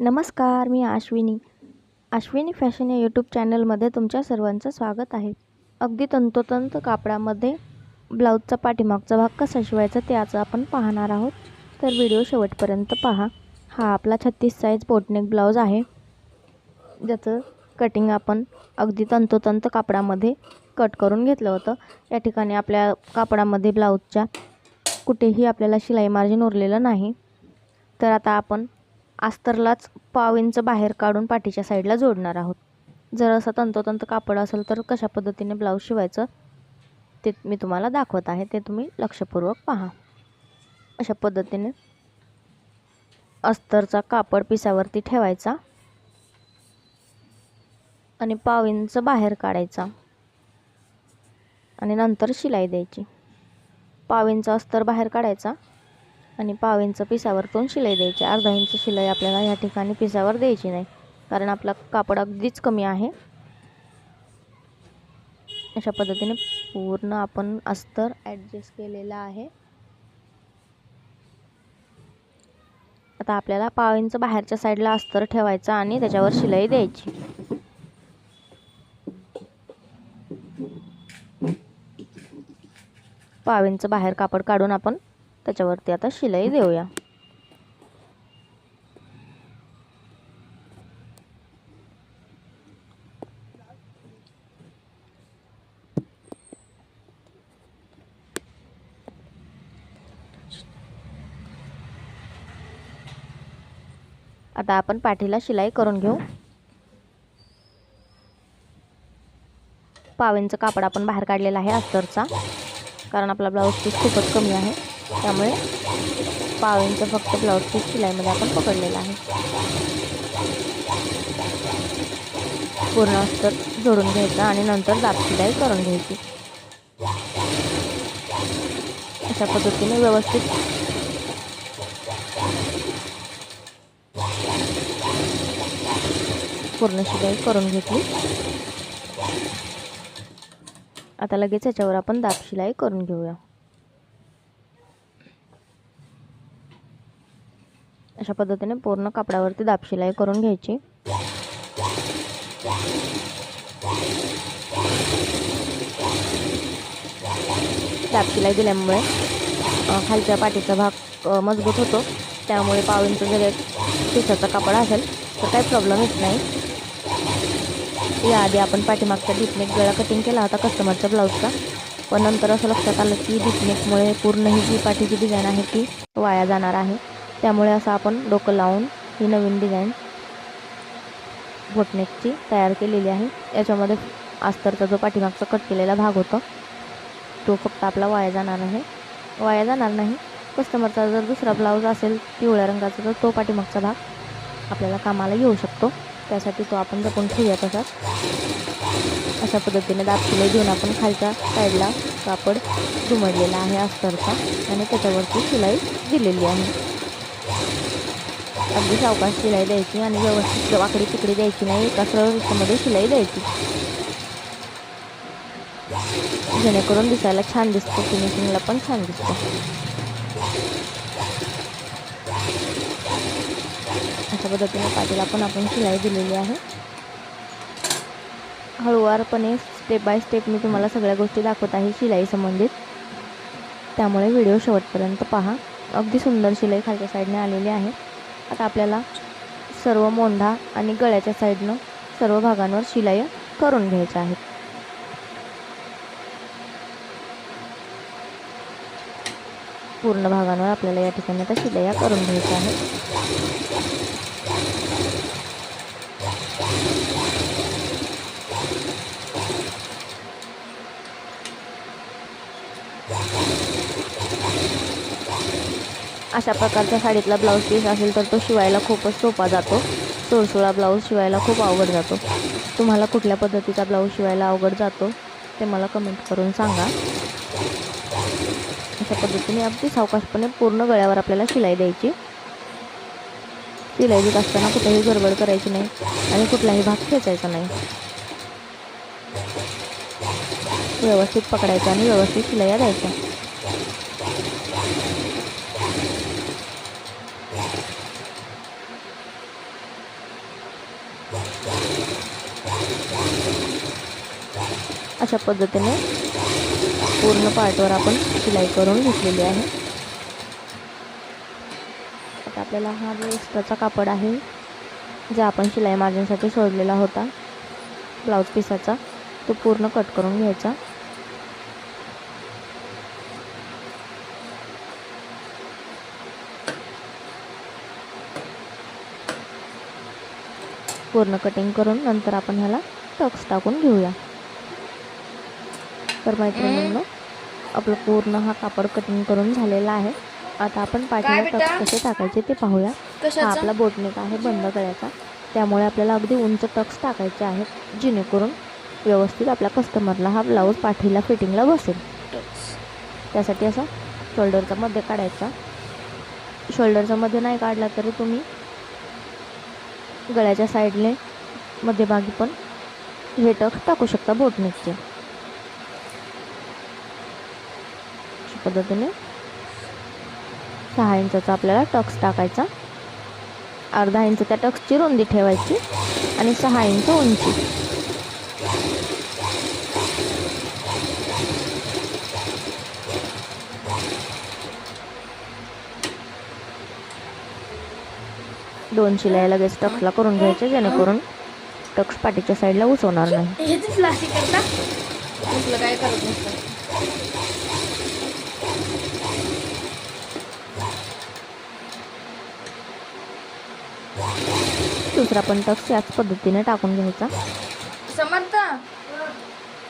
नमस्कार मी आश्विनी आश्विनी फॅशन या यूट्यूब चॅनलमध्ये तुमच्या सर्वांचं स्वागत आहे. अगदी तंतोतंत कापडामध्ये ब्लाऊजचा पाठीमागचा भाग कसा शिवायचा ते आज आपण पाहणार आहोत. तर व्हिडिओ शेवटपर्यंत पहा. हा आपला छत्तीस साईज बोटनेक ब्लाऊज आहे. ज्याचं कटिंग आपण अगदी तंतोतंत कापडामध्ये कट करून घेतलं होतं. या ठिकाणी आपल्या कापडामध्ये ब्लाऊजच्या कुठेही आपल्याला शिलाई मार्जिन उरलेलं नाही. तर आता आपण अस्तरलाच पाव इंच बाहेर काढून पाठीच्या साईडला जोडणार आहोत. जर असं तंतोतंत कापड असेल तर कशा पद्धतीने ब्लाऊज शिवायचं ते मी तुम्हाला दाखवत आहे ते तुम्ही लक्षपूर्वक पहा. अशा पद्धतीने अस्तरचा कापड पिसावरती ठेवायचा आणि पाव इंच बाहेर काढायचा आणि नंतर शिलाई द्यायची. पाव इंच अस्तर बाहेर काढायचा आणि पाव इंच पिसावरतून शिलाई द्यायची. अर्धा इंच शिलाई आपल्याला ह्या ठिकाणी पिसावर द्यायची नाही. कारण आपला कापड अगदीच कमी आहे. अशा पद्धतीने पूर्ण आपण अस्तर ॲडजस्ट केलेलं आहे. आता आपल्याला पाव इंच बाहेरच्या साईडला अस्तर ठेवायचा आणि त्याच्यावर शिलाई द्यायची. पाव इंच बाहेर कापड काढून आपण त्याच्यावरती आता शिलाई देऊया. आता आपण पाठीला शिलाई करून घेऊ. पावेंचं कापड आपण बाहेर काढलेला आहे अस्तरचा कारण आपला ब्लाऊज पीस खूपच कमी आहे. त्यामुळे पाव इंच फक्त ब्लाऊज पीस शिलाईमध्ये आपण पकडलेला आहे. पूर्ण अस्तर जोडून घ्यायचं आणि नंतर दाब शिलाई करून घ्यायची. अशा पद्धतीने व्यवस्थित पूर्ण शिलाई करून घेतली. आता लगेच याच्यावर आपण दाब शिलाई करून घेऊया. अशा पद्धतीने पूर्ण कापडावरती दाब शिलाई करून घ्यायची. दाब शिलाई दिल्यामुळे खालच्या पाठीचा भाग मजबूत होतो. त्यामुळे पावींचं जर एक पिसाचा कापड असेल तर काही प्रॉब्लेम येत नाही. याआधी आपण पाठीमागच्या डिपनेक गळा कटिंग केला होता कस्टमरच्या ब्लाऊजचा पण नंतर असं लक्षात आलं की डिपनेकमुळे पूर्ण ही जी पाठीची डिझाईन आहे ती वाया जाणार आहे. त्यामुळे असं आपण डोकं लावून ही नवीन डिझाईन बोटनेकची तयार केलेली आहे. याच्यामध्ये अस्तरचा जो पाठीमागचा कट केलेला भाग होता तो फक्त आपला वाया जाणार आहे. वाया जाणार नाही. कस्टमरचा जर दुसरा ब्लाऊज असेल पिवळ्या रंगाचा तर तो पाठीमागचा भाग आपल्याला कामाला येऊ शकतो. त्यासाठी तो आपण जपून ठेवूया तसाच अशा पद्धतीने दाब घेऊन आपण खालच्या साईडला कापड दुमडलेला आहे अस्तरचा आणि त्याच्यावरती शिलाई दिलेली आहे. अगदी सावकाश शिलाई द्यायची आणि व्यवस्थित वाकडी तिकडे द्यायची नाही एका सरळ रेषेमध्ये शिलाई द्यायची. जेणेकरून दिसायला छान दिसतो फिनिशिंगला पण छान दिसतो. अशा पद्धतीने पाठीला पण आपण शिलाई दिलेली आहे. हळूवारपणे स्टेप बाय स्टेप मी तुम्हाला सगळ्या गोष्टी दाखवत आहे शिलाई संबंधित. त्यामुळे व्हिडिओ शेवटपर्यंत पहा. अगदी सुंदर शिलाई खालच्या साईडने आलेली आहे. आता आपल्याला सर्व मोंढा आणि गळ्याच्या साईडनं सर्व भागांवर शिलाई करून घ्यायच्या आहेत. पूर्ण भागांवर आपल्याला या ठिकाणी आता शिलाया करून घ्यायच्या आहेत. अशा प्रकारचा साडीतला ब्लाऊज पीस असेल तर तो शिवायला खूपच सोपा जातो. सोळसोळा ब्लाऊज शिवायला खूप अवघड जातो. तुम्हाला कुठल्या पद्धतीचा ब्लाऊज शिवायला अवघड जातो ते मला कमेंट करून सांगा. अशा पद्धतीने अगदी सावकाशपणे पूर्ण गळ्यावर आपल्याला शिलाई द्यायची. शिलाई देत असताना कुठेही गडबड करायची नाही आणि कुठलाही भाग खेचायचा नाही. व्यवस्थित पकडायचा आणि व्यवस्थित शिलाया द्यायच्या. अशा पद्धतीने पूर्ण पार्टवर आपण शिलाई करून घेतलेली आहे. आता आपल्याला हा जो एक्स्ट्राचा कापड आहे जे आपण शिलाई मार्जिनसाठी सोडलेला होता ब्लाऊज पिसाचा तो पूर्ण कट करून घ्यायचा. पूर्ण कटिंग करून नंतर आपण ह्याला टक्स टाकून घेऊया. तर मैत्रिणींनो आपलं पूर्ण हा कापड कटिंग करून झालेला आहे. आता आपण पाठीला? टक्स कसे टाकायचे ते पाहूया. हा आपला बोटनेक आहे बंद करायचा. त्यामुळे आपल्याला अगदी उंच टक्स टाकायचे आहेत जेणेकरून व्यवस्थित आपल्या कस्टमरला हा ब्लाऊज पाठीला फिटिंगला बसेल. त्यासाठी असा शोल्डरचा मध्ये काढायचा. शोल्डरचा मध्ये नाही काढला तरी तुम्ही गळ्याच्या साईडने मध्यभागी पण हे टक्स टाकू शकता बोटनेकचे पद्धतीने सहा इंचाचा आपल्याला टक्स टाकायचा. अर्धा इंच त्या टक्सची रुंदी ठेवायची आणि सहा इंच उंची. दोन शिलाई लगेच टक्सला करून घ्यायचे जेणेकरून टक्स पाठीच्या साईडला उसवणार नाही. काय दुसरा पण टक्स याच पद्धतीने टाकून घ्यायचा. समर्थ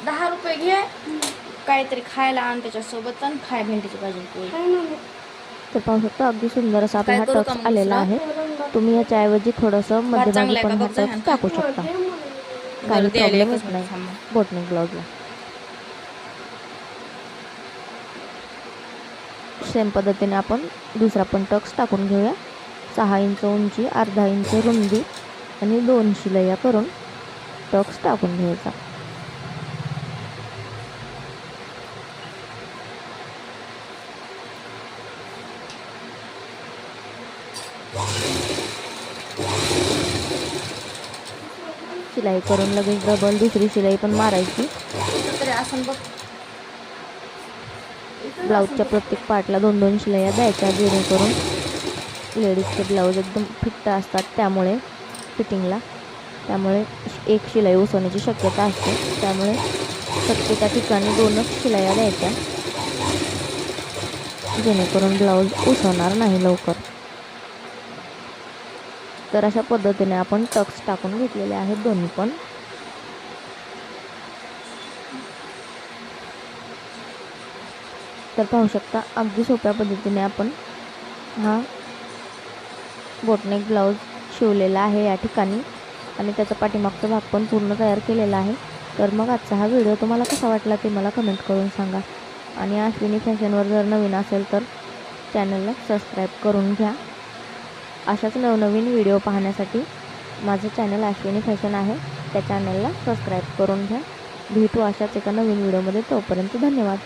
दहा रुपये घे. काहीतरी खायला आण त्याच्यासोबत आणि खाय भेंडीची भाजी पोळी. तर पाहू शकता अगदी सुंदर असा आपला हा टक्स आलेला? आहे. तुम्ही याच्याऐवजी थोडंसं मध्यभागी आहे पण हा टक्स टाकू शकता. काही प्रॉब्लेमच नाही. बोटनेक सेम पद्धतीने आपण दुसरा पण टक्स टाकून घेऊया. सहा इंच उंची अर्धा इंच रुंदी आणि दोन शिलया करून टक्स टाकून घ्यायचा. शिलाई करून लगेच डबल दुसरी शिलाई पण मारायची. ब्लाऊजच्या प्रत्येक पार्टला दोन दोन शिलाया द्यायच्या जेणेकरून लेडीजचे ब्लाऊज एकदम फिट्ट असतात त्यामुळे फिटिंगला. त्यामुळे एक शिलाई उसवण्याची शक्यता असते. त्यामुळे प्रत्येका ठिकाणी दोनच शिलाया द्यायच्या. जेणेकरून ब्लाऊज उसवणार नाही लवकर. तर अशा पद्धतीने आपण टक्स टाकून घेतलेले आहेत दोन्ही पण. तर पाहू शकता अगदी सोप्या पद्धतीने आपण हा बोटनेक ब्लाऊज शिवलेला आहे या ठिकाणी. आणि त्याचा पाठीमागचा भाग पण पूर्ण तयार केलेला आहे. तर मग आजचा हा व्हिडिओ तुम्हाला कसा वाटला ते मला कमेंट करून सांगा. आणि अश्विनी फॅशनवर जर नवीन असेल तर चॅनलला सबस्क्राईब करून घ्या. अशाच नवनवीन व्हिडिओ पाहण्यासाठी माझं चॅनल अश्विनी फॅशन आहे. त्या चॅनलला सबस्क्राईब करून घ्या. भेटू अशाच एका नवीन व्हिडिओमध्ये तोपर्यंत धन्यवाद.